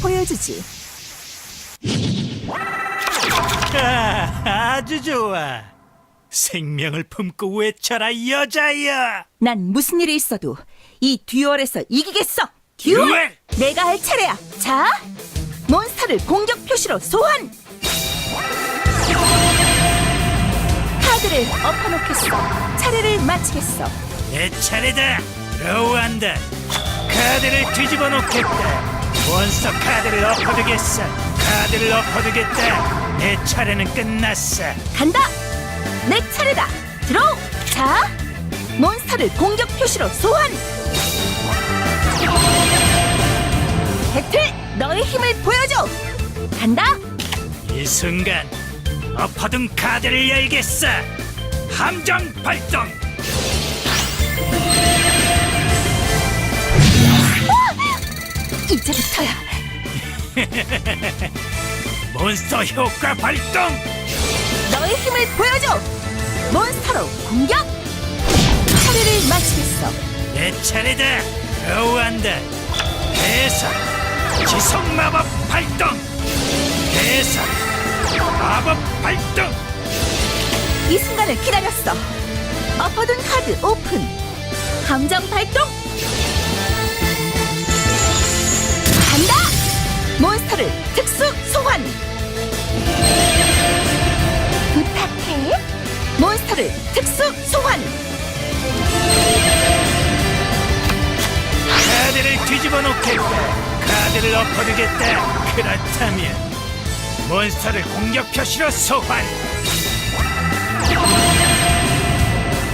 보여주지. 아, 아주 좋아. 생명을 품고 외쳐라 여자야. 난 무슨 일이 있어도 이 듀얼에서 이기겠어. 듀얼! 듀얼! 내가 할 차례야. 자, 몬스터를 공격 표시로 소환. 카드를 엎어놓겠어. 차례를 마치겠어. 내 차례다. 로우한다. 카드를 뒤집어 놓겠다. 몬스터 카드를 엎어두겠어. 카드를 엎어두겠다. 내 차례는 끝났어. 간다. 내 차례다. 드로우. 자, 몬스터를 공격 표시로 소환. 배틀, 너의 힘을 보여줘. 간다. 이 순간 엎어둔 카드를 열겠어. 함정 발동. 이제부터야. 몬스터 효과 발동. 너의 힘을 보여줘! 몬스터로 공격! 차례를 마치겠어. 내 차례다. 로우한다. 대사. 지속 마법 발동. 대사. 마법 발동. 이 순간을 기다렸어. 엎어둔 카드 오픈. 감정 발동! 몬스터를 특수 소환! 부탁해. 몬스터를 특수 소환! 카드를 뒤집어 놓겠다. 카드를 엎어두겠다. 그렇다면 몬스터를 공격 표시로 소환.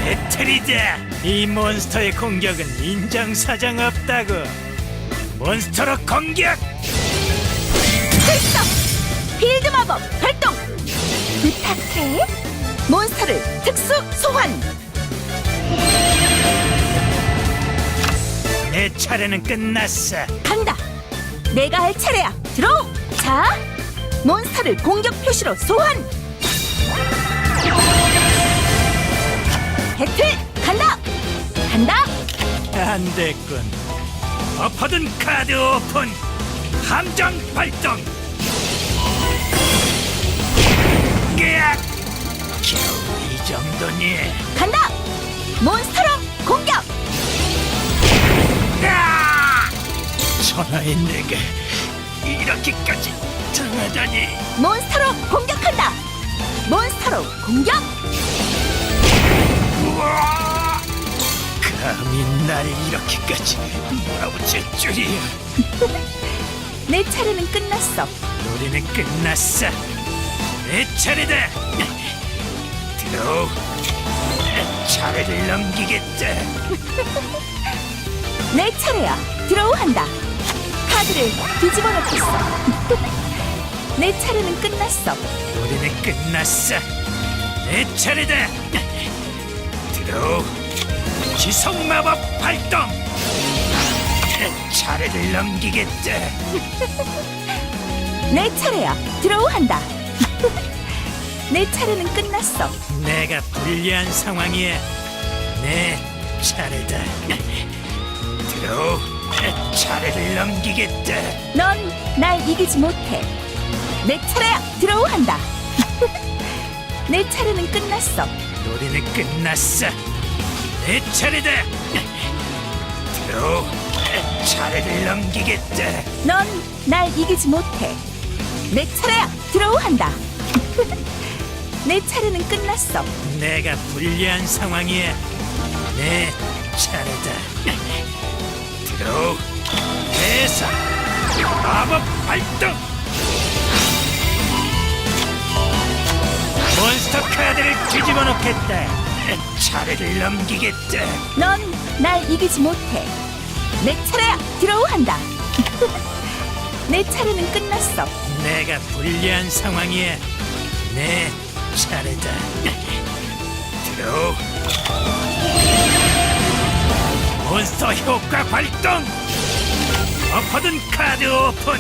배틀이다. 이 몬스터의 공격은 인정사정 없다고. 몬스터로 공격. 필성! 필드 마법 발동! 부탁해. 몬스터를 특수 소환! 내 차례는 끝났어. 간다. 내가 할 차례야. 들어오. 자, 몬스터를 공격 표시로 소환. 배틀 간다. 간다. 안 됐군. 엎어둔 카드 오픈. 함정 발동. 으악! 겨우 이 정도니. 간다. 몬스터로 공격. 아! 천하의 내가 이렇게까지 당하다니. 몬스터로 공격한다. 몬스터로 공격. 우와! 감히 나를 이렇게까지 몰아붙일 줄이야. 내 차례는 끝났어. 노래는 끝났어. 내 차례다. 들어. 차례를 넘기겠다. 내 차례야. 드로우 한다. 카드를 뒤집어 놓겠어. 내 차례는 끝났어. 노래는 끝났어. 내 차례다. 들어. 지속 마법 발동. 차례를 넘기겠다. 내 차례야. 드로우 한다. 내 차례는 끝났어. 내가 불리한 상황이야. 내 차례다. 들어. 차례를 넘기겠다. 넌 날 이기지 못해. 내 차례야. 드로우 한다. 내 차례는 끝났어. 노래는 끝났어. 내 차례다. 들어. 차례를 넘기겠다. 넌 날 이기지 못해. 내 차례야. 드로우 한다. 내 차례는 끝났어. 내가 불리한 상황이야. 내 차례다. 들어. 대사. 마법 발동. 몬스터 카드를 뒤집어 놓겠다. 차례를 넘기겠다. 넌 날 이기지 못해. 내 차례야. 드로우 한다. 내 차례는 끝났어. 내가 불리한 상황이야. 내 차례다. 들어. 몬스터 효과 발동. 엎어둔 카드 오픈.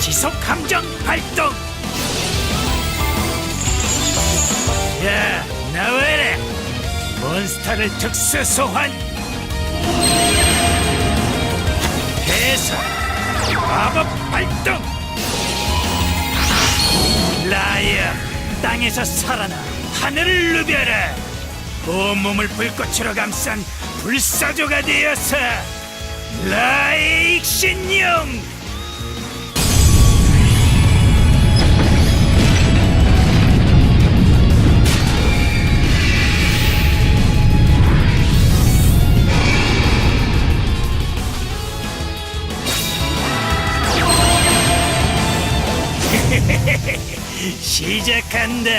지속 함정 발동. 야, 나와라. 몬스터를 특수 소환. 대사. 마법 발동 라이어 땅에서 살아나 하늘을 누벼라. 온몸을 불꽃으로 감싼 불사조가 되어서 라의 익신용 시작한다.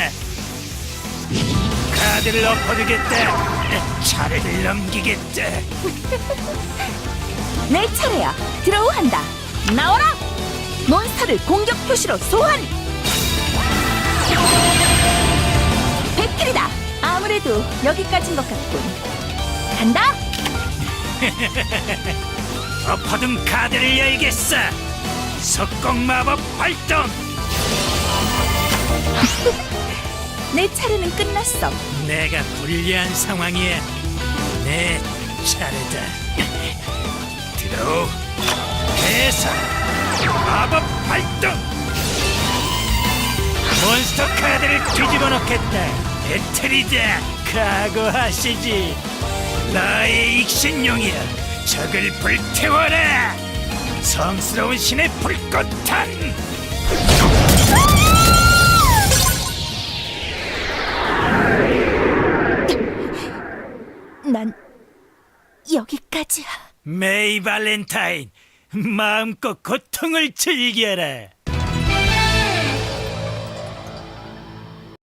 카드를 엎어주겠다. 차례를 넘기겠다. 내 차례야. 드로우한다. 나와라. 몬스터를 공격 표시로 소환. 배틀이다. 아무래도 여기까지인 것 같군. 간다. 엎어둔 카드를 열겠어. 석공 마법 발동. 내 차례는 끝났어. 내가 불리한 상황이야. 내 차례다. 들어. 대사. 마법 발동. 몬스터 카드를 뒤집어 놓겠다. 배틀이다. 각오하시지. 나의 익신용이야. 적을 불태워라. 성스러운 신의 불꽃탄. 난 여기까지야. 메이 발렌타인 마음껏 고통을 즐겨라